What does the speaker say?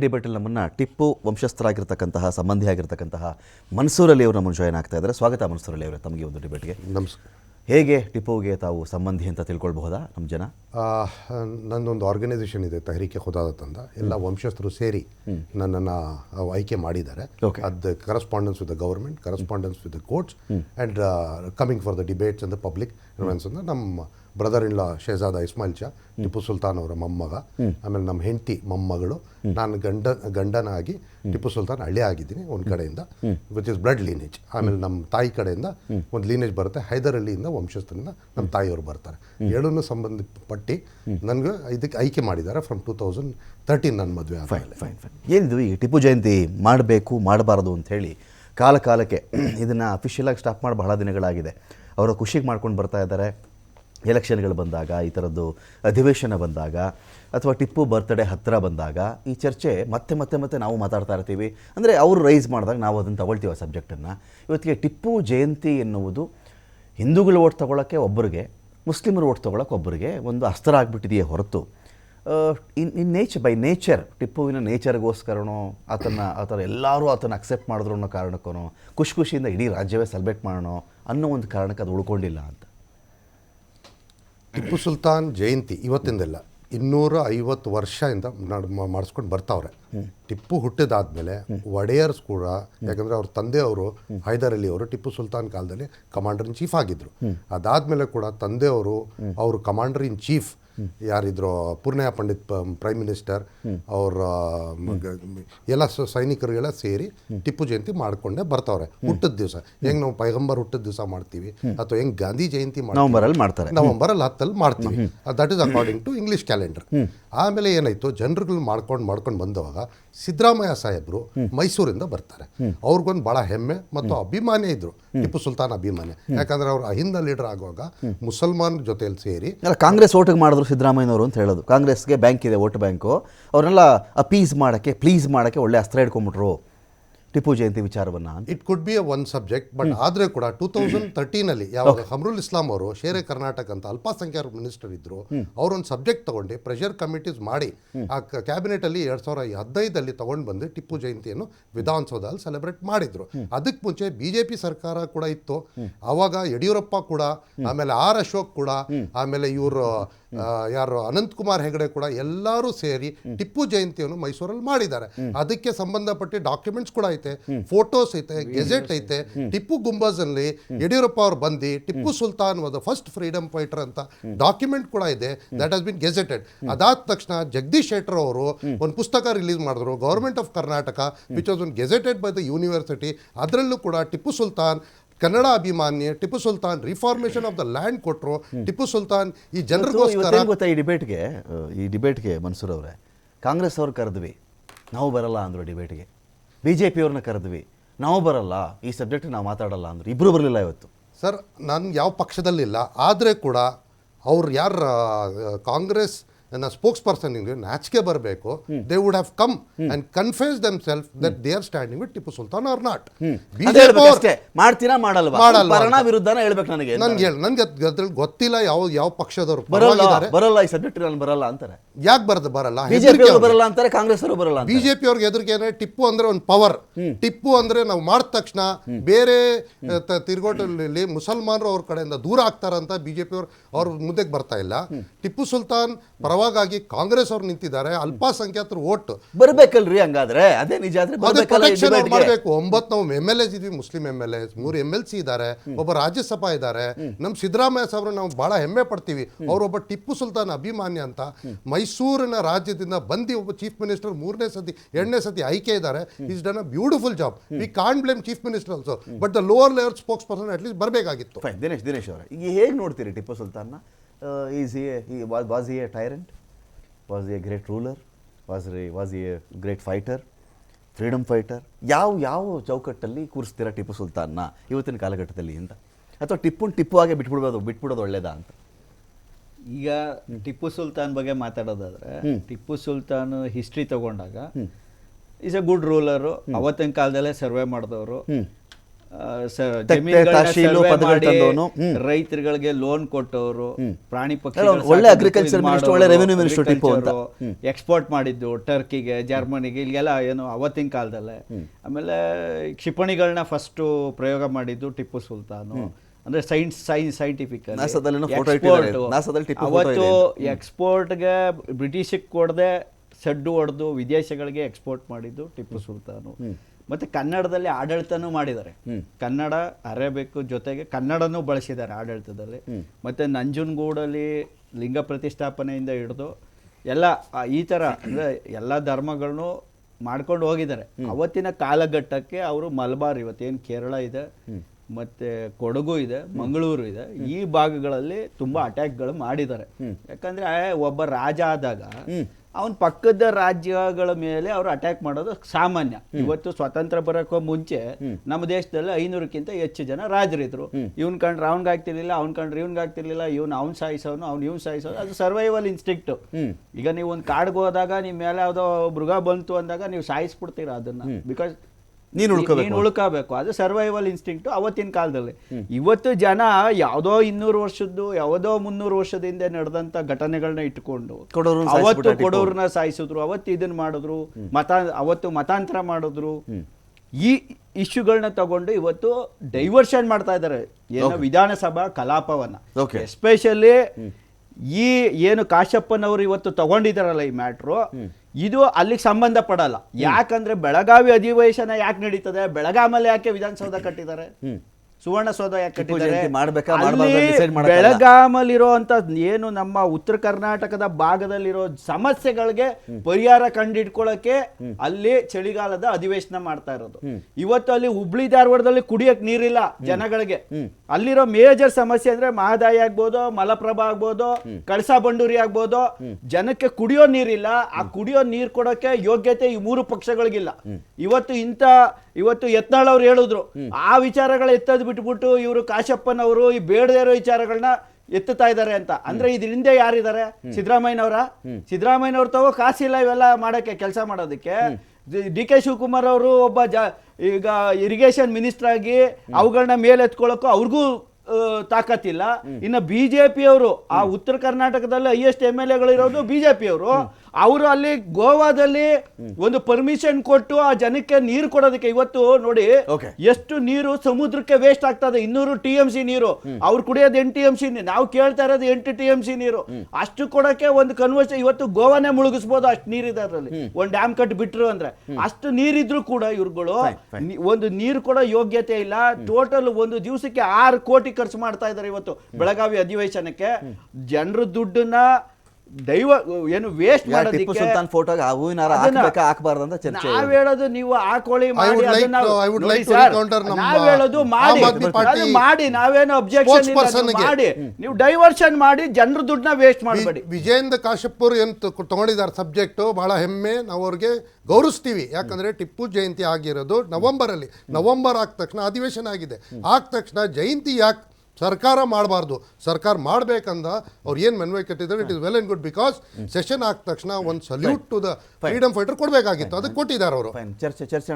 ಡಿಬೇಟಲ್ಲಿ ನಮ್ಮನ್ನ ಟಿಪ್ಪು ವಂಶಸ್ಥರಾಗಿರ್ತಕ್ಕಂತಹ ಸಂಬಂಧಿಯಾಗಿರ್ತಕ್ಕಂತಹ ಮನ್ಸೂರ್ ಅಲಿ ಅವರು ನಮ್ಮನ್ನು ಜಾಯ್ನ್ ಆಗ್ತಾ ಇದ್ದಾರೆ. ಸ್ವಾಗತ ಮನ್ಸೂರ್ ಅಲಿ ಅವರೇ ತಮಗೆ ಒಂದು ಡಿಬೇಟ್ಗೆ ನಮಸ್ಕಾರ. ಹೇಗೆ ಟಿಪ್ಪುಗೆ ತಾವು ಸಂಬಂಧಿ ಅಂತ ತಿಳ್ಕೊಳ್ಬಹುದಾ ನಮ್ಮ ಜನ? ನನ್ನೊಂದು ಆರ್ಗನೈಸೇಷನ್ ಇದೆ ತಹರಿಕೆ ಖುದಾದತ್ ತಂದ ಎಲ್ಲ ವಂಶಸ್ಥರು ಸೇರಿ ನನ್ನನ್ನು ಆಯ್ಕೆ ಮಾಡಿದ್ದಾರೆ. ಓಕೆ. ಅದು correspondence with the government correspondence with the courts and coming for the debates and the public ಅಂತ ನಮ್ಮ brother in law Shahzada Ismail Shah Tipu Sultan ಅವರ ಮೊಮ್ಮಗ ಆಮೇಲೆ ನಮ್ಮ ಹೆಂಡತಿ ಮೊಮ್ಮಗಳು. ನಾನು ಗಂಡ ಗಂಡನಾಗಿ ಟಿಪ್ಪು ಸುಲ್ತಾನ್ ಹಳ್ಳಿ ಆಗಿದ್ದೀನಿ ಒಂದು ಕಡೆಯಿಂದ ವಿಚ್ ಇಸ್ ಬ್ಲಡ್ ಲೀನೇಜ್ ಆಮೇಲೆ ನಮ್ಮ ತಾಯಿ ಕಡೆಯಿಂದ ಒಂದು ಲೀನೇಜ್ ಬರುತ್ತೆ. ಹೈದರ್ ಅಲ್ಲಿಯಿಂದ ವಂಶಸ್ಥರಿಂದ ನಮ್ಮ ತಾಯಿಯವರು ಬರ್ತಾರೆ. ಎರಡನ್ನೂ ಸಂಬಂಧಪಟ್ಟು ನನಗೆ ಇದಕ್ಕೆ ಆಯ್ಕೆ ಮಾಡಿದ್ದಾರೆ ಫ್ರಮ್ ಟೂ ತೌಸಂಡ್ ತರ್ಟೀನ್ ನನ್ನ ಮದುವೆ ಆದಮೇಲೆ ಫೈನ್ ಫೈನ್ ಏನಿದು ಈ ಟಿಪ್ಪು ಜಯಂತಿ ಮಾಡಬೇಕು ಮಾಡಬಾರದು ಅಂತ ಹೇಳಿ ಕಾಲ ಕಾಲಕ್ಕೆ ಇದನ್ನು ಅಫಿಷಿಯಲಾಗಿ ಸ್ಟಾಪ್ ಮಾಡಿ ಬಹಳ ದಿನಗಳಾಗಿದೆ. ಅವರು ಖುಷಿಗೆ ಮಾಡ್ಕೊಂಡು ಬರ್ತಾ ಇದ್ದಾರೆ. ಎಲೆಕ್ಷನ್ಗಳು ಬಂದಾಗ, ಈ ಥರದ್ದು ಅಧಿವೇಶನ ಬಂದಾಗ, ಅಥವಾ ಟಿಪ್ಪು ಬರ್ತ್ಡೇ ಹತ್ತಿರ ಬಂದಾಗ, ಈ ಚರ್ಚೆ ಮತ್ತೆ ಮತ್ತೆ ಮತ್ತೆ ನಾವು ಮಾತಾಡ್ತಾ ಇರ್ತೀವಿ. ಅಂದರೆ ಅವರು ರೈಸ್ ಮಾಡಿದಾಗ ನಾವು ಅದನ್ನು ತಗೊಳ್ತೀವಿ ಆ ಸಬ್ಜೆಕ್ಟನ್ನು ಇವತ್ತಿಗೆ ಟಿಪ್ಪು ಜಯಂತಿ ಎನ್ನುವುದು ಹಿಂದೂಗಳು ಓಟ್ ತಗೊಳ್ಳೋಕ್ಕೆ ಒಬ್ಬರಿಗೆ ಮುಸ್ಲಿಮರು ಓಟ್ ತಗೊಳ್ಳೋಕೆ ಒಬ್ಬರಿಗೆ ಒಂದು ಅಸ್ತ್ರ ಆಗಿಬಿಟ್ಟಿದೆಯೇ ಹೊರತು. In in nature by nature ಟಿಪ್ಪುವಿನ ನೇಚರ್ಗೋಸ್ಕರನೋ ಆತನ ಆ ಥರ ಎಲ್ಲರೂ ಆತನ ಅಕ್ಸೆಪ್ಟ್ ಮಾಡಿದ್ರು ಅನ್ನೋ ಕಾರಣಕ್ಕೂ ಖುಷಿ ಖುಷಿಯಿಂದ ಇಡೀ ರಾಜ್ಯವೇ ಸೆಲೆಬ್ರೇಟ್ ಮಾಡೋಣ ಅನ್ನೋ ಒಂದು ಕಾರಣಕ್ಕೆ ಅದು ಉಳ್ಕೊಂಡಿಲ್ಲ ಅಂತ. ಟಿಪ್ಪು ಸುಲ್ತಾನ್ ಜಯಂತಿ ಇವತ್ತಿಂದೆಲ್ಲ ಇನ್ನೂರ ಐವತ್ತು ವರ್ಷದಿಂದ ಮಾಡಿಸ್ಕೊಂಡು ಬರ್ತಾವ್ರೆ. ಟಿಪ್ಪು ಹುಟ್ಟಿದಾದ್ಮೇಲೆ ಒಡೆಯರ್ಸ್ ಕೂಡ ಯಾಕಂದ್ರೆ ಅವ್ರ ತಂದೆಯವರು ಹೈದರ್ ಅಲಿ ಅವರು ಟಿಪ್ಪು ಸುಲ್ತಾನ್ ಕಾಲದಲ್ಲಿ ಕಮಾಂಡರ್ ಇನ್ ಚೀಫ್ ಆಗಿದ್ರು. ಅದಾದ್ಮೇಲೆ ಕೂಡ ತಂದೆಯವರು ಅವರು ಕಮಾಂಡರ್ ಇನ್ ಚೀಫ್ ಯಾರಿದ್ರು ಪೂರ್ಣಯ್ಯ ಪಂಡಿತ್ ಪ್ರೈಮ್ ಮಿನಿಸ್ಟರ್ ಅವ್ರ ಎಲ್ಲ ಸೈನಿಕರು ಸೈನಿಕರಿಗೆಲ್ಲ ಸೇರಿ ಟಿಪ್ಪು ಜಯಂತಿ ಮಾಡ್ಕೊಂಡೆ ಬರ್ತಾವ್ರೆ. ಹುಟ್ಟಿದ ದಿವಸ. ಹೆಂಗ್ ನಾವು ಪೈಗಂಬರ್ ಹುಟ್ಟದ ದಿವಸ ಮಾಡ್ತೀವಿ? ಅಥವಾ ಹೆಂಗ್ ಗಾಂಧಿ ಜಯಂತಿ ನವೆಂಬರ್ ನವಂಬರಲ್ಲಿ ಮಾಡ್ತಾರೆ. ನವೆಂಬರ್ ಅಲ್ಲಿ ಹತ್ತಲ್ಲಿ ಮಾಡ್ತೀವಿ. That is according to English calendar ಆಮೇಲೆ ಏನಾಯ್ತು? ಜನರುಗಳು ಮಾಡ್ಕೊಂಡು ಮಾಡ್ಕೊಂಡು ಬಂದವಾಗ ಸಿದ್ದರಾಮಯ್ಯ ಸಾಹೇಬ್ರು ಮೈಸೂರಿಂದ ಬರ್ತಾರೆ. ಅವ್ರಿಗೊಂದು ಬಹಳ ಹೆಮ್ಮೆ ಮತ್ತು ಅಭಿಮಾನಿ ಇದ್ರು. ಟಿಪ್ಪು ಸುಲ್ತಾನ್ ಅಭಿಮಾನಿ. ಯಾಕಂದ್ರೆ ಅವ್ರು ಅಹಿಂದ ಲೀಡರ್ ಆಗುವಾಗ ಮುಸಲ್ಮಾನ್ ಜೊತೆಯಲ್ಲಿ ಸೇರಿ ಕಾಂಗ್ರೆಸ್ ಓಟಿಗೆ ಮಾಡಿದ್ರು ಸಿದ್ದರಾಮಯ್ಯನವರು ಅಂತ ಹೇಳೋದು. ಕಾಂಗ್ರೆಸ್ಗೆ ಬ್ಯಾಂಕ್ ಇದೆ, ವೋಟ್ ಬ್ಯಾಂಕು. ಅವ್ರನ್ನೆಲ್ಲ ಅಪೀಸ್ ಮಾಡೋಕ್ಕೆ, ಪ್ಲೀಸ್ ಮಾಡೋಕ್ಕೆ ಒಳ್ಳೆ ಅಸ್ತ್ರ ಹಿಡ್ಕೊಂಬಿಟ್ರು ಟಿಪ್ಪು ಜಯಂತಿ ವಿಚಾರವನ್ನ it could be one subject but ಆದ್ರೆ ಕೂಡ ಟೂ ತೌಸಂಡ್ ತರ್ಟೀನಲ್ಲಿ ಯಾವಾಗ ಹಮ್ರುಲ್ ಇಸ್ಲಾಂ ಅವರು ಶೇರೆ ಕರ್ನಾಟಕ ಅಂತ ಅಲ್ಪಸಂಖ್ಯಾತ ಮಿನಿಸ್ಟರ್ ಇದ್ರು ಅವರೊಂದು ಸಬ್ಜೆಕ್ಟ್ ತಗೊಂಡು ಪ್ರೆಷರ್ ಕಮಿಟೀಸ್ ಮಾಡಿ ಆ ಕ್ಯಾಬಿನೆಟ್ ಅಲ್ಲಿ ಎರಡ್ ಸಾವಿರ ಹದಿನೈದಲ್ಲಿ ತಗೊಂಡು ಬಂದು ಟಿಪ್ಪು ಜಯಂತಿಯನ್ನು ವಿಧಾನಸೌಧದಲ್ಲಿ ಸೆಲೆಬ್ರೇಟ್ ಮಾಡಿದ್ರು. ಅದಕ್ಕೆ ಮುಂಚೆ ಬಿಜೆಪಿ ಸರ್ಕಾರ ಕೂಡ ಇತ್ತು. ಅವಾಗ ಯಡಿಯೂರಪ್ಪ ಕೂಡ ಆಮೇಲೆ ಆರ್ ಅಶೋಕ್ ಕೂಡ ಆಮೇಲೆ ಇವರು ಯಾರು ಅನಂತ್ ಕುಮಾರ್ ಹೆಗಡೆ ಕೂಡ ಎಲ್ಲರೂ ಸೇರಿ ಟಿಪ್ಪು ಜಯಂತಿಯನ್ನು ಮೈಸೂರಲ್ಲಿ ಮಾಡಿದ್ದಾರೆ. ಅದಕ್ಕೆ ಸಂಬಂಧಪಟ್ಟ ಡಾಕ್ಯುಮೆಂಟ್ಸ್ ಕೂಡ ಐತೆ ಫೋಟೋಸ್ ಐತೆ ಗೆಜೆಟ್ ಐತೆ ಟಿಪ್ಪು ಗುಂಬಜ್ ಅಲ್ಲಿ ಯಡಿಯೂರಪ್ಪ ಅವರು ಬಂದು ಟಿಪ್ಪು ಸುಲ್ತಾನ್ ವಾದ ಫಸ್ಟ್ ಫ್ರೀಡಮ್ ಫೈಟರ್ ಅಂತ ಡಾಕ್ಯುಮೆಂಟ್ ಕೂಡ ಇದೆ. ದಟ್ ಹಸ್ ಬಿನ್ ಗೆಜೆಟೆಡ್ ಅದಾದ ತಕ್ಷಣ ಜಗದೀಶ್ ಶೆಟ್ಟರ್ ಅವರು ಒಂದು ಪುಸ್ತಕ ರಿಲೀಸ್ ಮಾಡಿದ್ರು government of Karnataka which was one gazetted by the university ಅದರಲ್ಲೂ ಕೂಡ Tipu Sultan Kannada ಅಭಿಮಾನ್ಯ Tipu Sultan reformation of the land ಕೊಟ್ಟರು ಟಿಪ್ಪು ಸುಲ್ತಾನ್ ಈ ಜನರಿಗೋಸ್ಕರ ಗೊತ್ತಾ ಈ ಡಿಬೇಟ್ಗೆ ಈ ಡಿಬೇಟ್ಗೆ ಮನ್ಸೂರ್ ಅವರೇ ಕಾಂಗ್ರೆಸ್ ಅವ್ರು ಕರೆದ್ವಿ ನಾವು ಬರಲ್ಲ ಅಂದರು ಡಿಬೇಟ್ಗೆ ಬಿ ಜೆ ಪಿಯವ್ರನ್ನ ಕರೆದ್ವಿ. ನಾವು ಬರಲ್ಲ, ಈ ಸಬ್ಜೆಕ್ಟ್ ನಾವು ಮಾತಾಡಲ್ಲ ಅಂದ್ರೆ. ಇಬ್ಬರು ಬರಲಿಲ್ಲ ಇವತ್ತು. ಸರ್, ನಾನು ಯಾವ ಪಕ್ಷದಲ್ಲಿಲ್ಲ, ಆದರೆ ಕೂಡ ಅವ್ರು ಯಾರು ಕಾಂಗ್ರೆಸ್ ಸ್ಪೋಕ್ಸ್ ಪರ್ಸನ್ ನಾಚಿಕೆ ಬರಬೇಕು. They would have come and confuse them self that they are standing with Tipu Sultan are not ಅಷ್ಟೇ ಮಾಡ್ತೀರಾ ಮಾಡಲ್ವಾ? ಮಾಡಲ್ಲ ವಿರುದ್ಧನ ಹೇಳ್ಬೇಕು ನನಗೆ ನನ್ಗೆ ಹೇಳಿ ನನಗೆ ಅದ್ರಲ್ಲಿ ಗೊತ್ತಿಲ್ಲ ಯಾವ ಯಾವ ಪಕ್ಷದವರು ಬರಲ್ಲ ಬರಲ್ಲ ಈ ಸಬ್ಜೆಕ್ಟ್ ನಾನು ಬರಲ್ಲ ಅಂತಾರೆ. ಯಾಕೆ ಬರದು ಬರಲ್ಲ? ಬಿಜೆಪಿ ಬರಲ್ಲ ಅಂತಾರೆ ಕಾಂಗ್ರೆಸ್ ಅವರು ಬರಲ್ಲ ಬಿಜೆಪಿ ಅವ್ರಿಗೆ ಎದುರಿಗೆ ಅಂದ್ರೆ ಟಿಪ್ಪು ಅಂದ್ರೆ ಒಂದು ಪವರ್ ಟಿಪ್ಪು ಅಂದ್ರೆ ನಾವು ಮಾಡಿದ ತಕ್ಷಣ ಬೇರೆ ತಿರುಗೋಟಲ್ಲಿ ಮುಸಲ್ಮಾನರು ಅವ್ರ ಕಡೆಯಿಂದ ದೂರ ಆಗ್ತಾರಂತ ಬಿಜೆಪಿ ಅವ್ರು ಅವ್ರ ಮುದ್ದೆಗೆ ಬರ್ತಾ ಇಲ್ಲ. ಟಿಪ್ಪು ಸುಲ್ತಾನ್ ಪರವಾಗಿ ಕಾಂಗ್ರೆಸ್ ಅವ್ರು ನಿಂತಿದ್ದಾರೆ ಅಲ್ಪಸಂಖ್ಯಾತರು ಓಟ್ ಬರ್ಬೇಕಲ್ರಿ ಹಂಗಾದ್ರೆ? ಅದೇ ನಿಜ ಆದ್ರೆ ಮಾಡ್ಬೇಕು ಪ್ರೊಟೆಕ್ಷನ್ ಮಾಡಬೇಕು. ಒಂಬತ್ತು ನಾವು ಎಂ ಎಲ್ ಎಸ್ ಇದೀವಿ ಮುಸ್ಲಿಂ ಎಂ ಎಲ್ ಎಸ್ ಮೂರು ಎಂ ಎಲ್ ಸಿ ಇದ್ದಾರೆ ಒಬ್ಬ ರಾಜ್ಯಸಭಾ ಇದ್ದಾರೆ. ನಮ್ಮ ಸಿದ್ದರಾಮಯ್ಯ ಸಾಹೇಬ್ರು ನಾವು ಬಹಳ ಹೆಮ್ಮೆ ಪಡ್ತೀವಿ. ಅವರೊಬ್ಬ ಟಿಪ್ಪು ಸುಲ್ತಾನ್ ಅಭಿಮಾನ್ಯ ಅಂತ ಮೈಸೂರಿನ ರಾಜ್ಯದಿಂದ ಬಂದು ಒಬ್ಬ ಚೀಫ್ ಮಿನಿಸ್ಟರ್ ಮೂರನೇ ಸತಿ ಎರಡನೇ ಸತಿ ಆಯ್ಕೆ ಇದ್ದಾರೆ. Is done a beautiful job we can blame chief minister also but the lower level spokesperson at least ಬರಬೇಕಾಗಿತ್ತು. ದಿನೇಶ್ ದಿನೇಶ್ ಅವರ ಈಗ ಹೇಗೆ ನೋಡ್ತೀರಿ Tipu ಸುಲ್ತಾನ್ನ? Is a was a tyrant was a great ruler was was a great fighter freedom fighter ಯಾವ ಯಾವ ಚೌಕಟ್ಟಲ್ಲಿ ಕೂರಿಸ್ತೀರಾ ಟಿಪ್ಪು ಸುಲ್ತಾನ್ನ ಇವತ್ತಿನ ಕಾಲಘಟ್ಟದಲ್ಲಿ ಅಂತ? ಅಥವಾ ಟಿಪ್ಪುನ್ ಟಿಪ್ಪು ಹಾಗೆ ಬಿಟ್ಬಿಡ್ಬೋದು ಬಿಟ್ಬಿಡೋದು ಒಳ್ಳೇದಾ ಅಂತ? ಈಗ ಟಿಪ್ಪು ಸುಲ್ತಾನ್ ಬಗ್ಗೆ ಮಾತಾಡೋದಾದ್ರೆ ಟಿಪ್ಪು ಸುಲ್ತಾನ್ ಹಿಸ್ಟ್ರಿ ತಗೊಂಡಾಗ ಈಸ್ ಎ ಗುಡ್ ರೂಲರು ಅವತ್ತಿನ ಕಾಲದಲ್ಲೇ ಸರ್ವೆ ಮಾಡಿದವರು. ರೈತರುಗಳಿಗೆ ಲೋನ್ ಕೊಟ್ಟವರು ಪ್ರಾಣಿ ಪಕ್ಷಿ ಒಳ್ಳೆ ಅಗ್ರಿಕಲ್ಚರ್ ಒಳ್ಳೆ ರೆವಿನ್ಯೂ ಮಿನಿಸ್ಟರ್ ಟಿಪ್ಪು ಅಂತ. ಎಕ್ಸ್ಪೋರ್ಟ್ ಮಾಡಿದ್ದು ಟರ್ಕಿಗೆ ಜರ್ಮನಿಗೆ ಇಲ್ಲೆಲ್ಲ ಏನು ಅವತ್ತಿನ ಕಾಲದಲ್ಲೇ. ಆಮೇಲೆ ಕ್ಷಿಪಣಿಗಳನ್ನ ಫಸ್ಟ್ ಪ್ರಯೋಗ ಮಾಡಿದ್ದು ಟಿಪ್ಪು ಸುಲ್ತಾನು. ಅಂದ್ರೆ ಸೈನ್ಸ್ ಸೈನ್ಸ್ ಸೈಂಟಿಫಿಕ್ ಅವತ್ತು ಎಕ್ಸ್ಪೋರ್ಟ್ಗೆ ಬ್ರಿಟಿಷಿಗೆ ಕೊಡದೆ ಸಡ್ಡು ಹೊಡೆದು ವಿದೇಶಗಳಿಗೆ ಎಕ್ಸ್ಪೋರ್ಟ್ ಮಾಡಿದ್ದು ಟಿಪ್ಪು ಸುಲ್ತಾನು. ಮತ್ತೆ ಕನ್ನಡದಲ್ಲಿ ಆಡಳಿತನೂ ಮಾಡಿದ್ದಾರೆ. ಕನ್ನಡ ಅರೇಬಿಕ್ ಜೊತೆಗೆ ಕನ್ನಡನೂ ಬಳಸಿದ್ದಾರೆ ಆಡಳಿತದಲ್ಲಿ. ಮತ್ತೆ ನಂಜನಗೂಡಲ್ಲಿ ಲಿಂಗ ಪ್ರತಿಷ್ಠಾಪನೆಯಿಂದ ಹಿಡಿದು ಎಲ್ಲ ಈ ಥರ ಅಂದರೆ ಎಲ್ಲ ಧರ್ಮಗಳನ್ನು ಮಾಡ್ಕೊಂಡು ಹೋಗಿದ್ದಾರೆ. ಅವತ್ತಿನ ಕಾಲಘಟ್ಟಕ್ಕೆ ಅವರು ಮಲಬಾರ್ ಇವತ್ತೇನು ಕೇರಳ ಇದೆ. ಮತ್ತೆ ಕೊಡಗು ಇದೆ ಮಂಗಳೂರು ಇದೆ. ಈ ಭಾಗಗಳಲ್ಲಿ ತುಂಬಾ ಅಟ್ಯಾಕ್ಗಳು ಮಾಡಿದ್ದಾರೆ. ಯಾಕಂದ್ರೆ ಒಬ್ಬ ರಾಜ ಆದಾಗ ಅವನ ಪಕ್ಕದ ರಾಜ್ಯಗಳ ಮೇಲೆ ಅವರು ಅಟ್ಯಾಕ್ ಮಾಡೋದು ಸಾಮಾನ್ಯ. ಇವತ್ತು ಸ್ವತಂತ್ರ ಬರೋಕ್ಕೂ ಮುಂಚೆ ನಮ್ಮ ದೇಶದಲ್ಲಿ ಐನೂರಕ್ಕಿಂತ ಹೆಚ್ಚು ಜನ ರಾಜರಿದ್ರು. ಇವನ್ ಕಂಡ್ರೆ ಅವ್ನ್ಗ್ ಆಗ್ತಿರ್ಲಿಲ್ಲ ಅವ್ನ್ ಕಂಡ್ರೆ ಇವ್ನ್ಗ್ ಆಗ್ತಿರ್ಲಿಲ್ಲ ಇವ್ನು ಅವ್ನ್ ಸಾಯಿಸೋನು ಅವ್ನು ಇವನ್ ಸಾಯಿಸೋನು ಅದು ಸರ್ವೈವಲ್ ಇನ್ಸ್ಟಿಕ್ಟ್ ಈಗ ನೀವು ಒಂದು ಕಾಡ್ಗೆ ಹೋದಾಗ ನಿಮ್ಮ ಮೇಲೆ ಯಾವುದೋ ಮೃಗ ಬಂತು ಅಂದಾಗ ನೀವು ಸಾಯಿಸ್ಬಿಡ್ತೀರಾ ಅದನ್ನ? ಬಿಕಾಸ್ ನೀನು. ನೀನು ಉಳ್ಕೋಬೇಕು. ಅದು ಸರ್ವೈವಲ್ ಇನ್ಸ್ಟಿಂಕ್ಟ್ ಅವತ್ತಿನ ಕಾಲದಲ್ಲಿ. ಇವತ್ತು ಜನ ಯಾವುದೋ ಇನ್ನೂರು ವರ್ಷದ್ದು ಯಾವುದೋ ಮುನ್ನೂರು ವರ್ಷದಿಂದ ನಡೆದಂತ ಘಟನೆಗಳನ್ನ ಇಟ್ಕೊಂಡು ಅವತ್ತು. ಕೊಡೋರ್ನ ಸಾಯಿಸಿದ್ರು ಅವತ್ತು ಇದನ್ನ ಮಾಡಿದ್ರು ಮತ ಅವತ್ತು ಮತಾಂತರ ಮಾಡಿದ್ರು. ಈ ಇಶ್ಯೂಗಳನ್ನ ತಗೊಂಡು ಇವತ್ತು ಡೈವರ್ಷನ್ ಮಾಡ್ತಾ ಇದ್ದಾರೆ ಏನೋ ವಿಧಾನಸಭಾ ಕಲಾಪವನ್ನ. ಎಸ್ಪೆಷಲಿ ಈ ಏನು ಕಾಶಪ್ಪನವರು ಇವತ್ತು ತಗೊಂಡಿದಾರಲ್ಲ ಈ ಮ್ಯಾಟ್ರು ಇದು ಅಲ್ಲಿಗೆ ಸಂಬಂಧಪಡಲ್ಲ ಯಾಕಂದ್ರೆ ಬೆಳಗಾವಿ ಅಧಿವೇಶನ ಯಾಕೆ ನಡೀತದೆ? ಬೆಳಗಾಮಲ್ಲಿ ಯಾಕೆ ವಿಧಾನಸೌಧ ಕಟ್ಟಿದ್ದಾರೆ? ಸುವರ್ಣಸೌಧ ಯಾಕೆ ಕಟ್ಟಿದ್ದಾರೆ. ಮಾಡ್ಬೇಕಾ. ಬೆಳಗಾಮಲ್ಲಿರುವಂತ ಏನು ನಮ್ಮ ಉತ್ತರ ಕರ್ನಾಟಕದ ಭಾಗದಲ್ಲಿರೋ ಸಮಸ್ಯೆಗಳಿಗೆ ಪರಿಹಾರ ಕಂಡಿಡ್ಕೊಳ್ಳಕ್ಕೆ ಅಲ್ಲಿ ಚಳಿಗಾಲದ ಅಧಿವೇಶನ ಮಾಡ್ತಾ ಇರೋದು. ಇವತ್ತು ಅಲ್ಲಿ ಹುಬ್ಳಿ ಧಾರವಾಡದಲ್ಲಿ ಕುಡಿಯಕ್ ನೀರಿಲ್ಲ ಜನಗಳಿಗೆ. ಅಲ್ಲಿರೋ ಮೇಜರ್ ಸಮಸ್ಯೆ ಅಂದ್ರೆ ಮಹದಾಯಿ ಆಗ್ಬೋದು ಮಲಪ್ರಭಾ ಆಗ್ಬೋದು ಕಳಸಾ ಬಂಡೂರಿ ಆಗ್ಬೋದು ಜನಕ್ಕೆ ಕುಡಿಯೋ ನೀರಿಲ್ಲ. ಆ ಕುಡಿಯೋ ನೀರ್ ಕೊಡೋಕೆ ಯೋಗ್ಯತೆ ಈ ಮೂರು ಪಕ್ಷಗಳಿಗಿಲ್ಲ. ಇವತ್ತು ಇಂಥ ಇವತ್ತು ಯತ್ನಾಳ್ ಅವ್ರು ಹೇಳಿದ್ರು. ಆ ವಿಚಾರಗಳ ಎತ್ತದ್ ಬಿಟ್ಬಿಟ್ಟು ಇವರು ಕಾಶಪ್ಪನವರು ಈ ಬೇಡದೇ ಇರೋ ವಿಚಾರಗಳನ್ನ ಎತ್ತುತ್ತಾ ಇದ್ದಾರೆ ಅಂತ. ಅಂದ್ರೆ ಇದ್ರ ಹಿಂದೆ ಯಾರಿದ್ದಾರೆ ಸಿದ್ದರಾಮಯ್ಯನವರ? ಸಿದ್ದರಾಮಯ್ಯನವ್ರ ತಗೋ ಕಾಸಿಲ್ಲ ಇವೆಲ್ಲ ಮಾಡಕ್ಕೆ ಕೆಲಸ ಮಾಡೋದಕ್ಕೆ. ಡಿ ಕೆ ಶಿವಕುಮಾರ್ ಅವರು ಒಬ್ಬ ಜ ಈಗ ಇರಿಗೇಷನ್ ಮಿನಿಸ್ಟರ್ ಆಗಿ ಅವುಗಳನ್ನ ಮೇಲೆ ಎತ್ಕೊಳ್ಳೋಕ್ಕೂ ಅವ್ರಿಗೂ ತಾಕತ್ತಿಲ್ಲ. ಇನ್ನು ಬಿಜೆಪಿ ಅವರು ಆ ಉತ್ತರ ಕರ್ನಾಟಕದಲ್ಲಿ ಹೈಯೆಸ್ಟ್ ಎಂ ಎಲ್ ಎಗಳಿರೋದು ಬಿಜೆಪಿ ಅವರು ಅಲ್ಲಿ ಗೋವಾದಲ್ಲಿ ಒಂದು ಪರ್ಮಿಷನ್ ಕೊಟ್ಟು ಆ ಜನಕ್ಕೆ ನೀರು ಕೊಡೋದಕ್ಕೆ ಇವತ್ತು ನೋಡಿ. ಎಷ್ಟು ನೀರು ಸಮುದ್ರಕ್ಕೆ ವೇಸ್ಟ್ ಆಗ್ತದೆ. ಇನ್ನೂರು ಟಿ ಎಂ ಸಿ ನೀರು. ಅವ್ರು ಕುಡಿಯೋದು ಎಂಟು ಟಿ ಎಂ ಸಿ ನಾವು ಕೇಳ್ತಾ ಇರೋದು ಎಂಟು ಟಿ ಎಂ ಸಿ ನೀರು. ಅಷ್ಟು ಕೊಡಕ್ಕೆ ಒಂದು ಕನ್ವರ್ಷನ್ ಇವತ್ತು ಗೋವಾನೇ ಮುಳುಗಿಸ್ಬೋದು ಅಷ್ಟು ನೀರಿದೆ ಅದರಲ್ಲಿ. ಒಂದು ಡ್ಯಾಮ್ ಕಟ್ ಬಿಟ್ರು ಅಂದ್ರೆ. ಅಷ್ಟು ನೀರಿದ್ರು ಕೂಡ ಇವ್ರುಗಳು ಒಂದು ನೀರು ಕೊಡೋ ಯೋಗ್ಯತೆ ಇಲ್ಲ. ಟೋಟಲ್ ಒಂದು ದಿವಸಕ್ಕೆ ಆರು ಕೋಟಿ ಖರ್ಚು ಮಾಡ್ತಾ ಇದ್ದಾರೆ ಇವತ್ತು ಬೆಳಗಾವಿ ಅಧಿವೇಶನಕ್ಕೆ. ಜನರ ದುಡ್ಡನ್ನ ದೈವ ಏನು ವೇಸ್ಟ್ ಮಾಡೋದಿಕ್ಕೆ ಟಿಪ್ಪು ಸುಲ್ತಾನ್ ಫೋಟೋಗೆ ಆ ಹೂವಿನ ಹಾರ ಹಾಕ್ಬೇಕಾ ಹಾಕ್ಬಾರ್ದು ಅಂತ ಚರ್ಚೆ ನಾವು ಹೇಳೋದು ನೀವು ಹಾಕೊಳ್ಳಿ ಮಾಡಿ ಅದನ್ನ to- ನೋಡಿ sir, ನಾವ್ ಹೇಳೋದು ಮಾಡಿ. ಆಮ್ ಆದ್ಮಿ ಪಾರ್ಟಿ ಅದು ಮಾಡಿ ನಾವೇನು ಅಬ್ಜೆಕ್ಷನ್ ಇಲ್ಲ spokesperson ನೀವು ಗೆ. ಮಾಡಿ. ನೀವು ಡೈವರ್ಷನ್ ಮಾಡಿ ಜನರ ದುಡ್ಡನ್ನ ವೇಸ್ಟ್ ಮಾಡಬೇಡಿ. ವಿಜೇಂದ್ರ ಕಾಶ್ಯಪ್ ಅವರು ಏನು ತಗೊಂಡಿದ್ದಾರೆ ಸಬ್ಜೆಕ್ಟು ಬಹಳ ಹೆಮ್ಮೆ ನಾವು ಅವ್ರಿಗೆ ಗೌರವಿಸ್ತೀವಿ. ಯಾಕಂದ್ರೆ ಟಿಪ್ಪು ಜಯಂತಿ ಆಗಿರೋದು ನವೆಂಬರಲ್ಲಿ. ನವೆಂಬರ್ ಆದ ತಕ್ಷಣ ಅಧಿವೇಶನ ಆಗಿದೆ. ಆದ ತಕ್ಷಣ ಜಯಂತಿ ಯಾಕೆ ಸರ್ಕಾರ ಮಾಡಬಾರ್ದು. ಸರ್ಕಾರ ಮಾಡಬೇಕಂದ ಅವ್ರು ಏನು ಮೆನ್ವೆ ಕಟ್ಟಿದ್ದಾರೆ? It is well and good because session ಆದ ತಕ್ಷಣ ಒಂದು salute to the freedom fighter ಕೊಡಬೇಕಾಗಿತ್ತು. ಅದಕ್ಕೆ ಕೊಟ್ಟಿದ್ದಾರೆ ಅವರು. ಚರ್ಚೆ ಚರ್ಚೆ.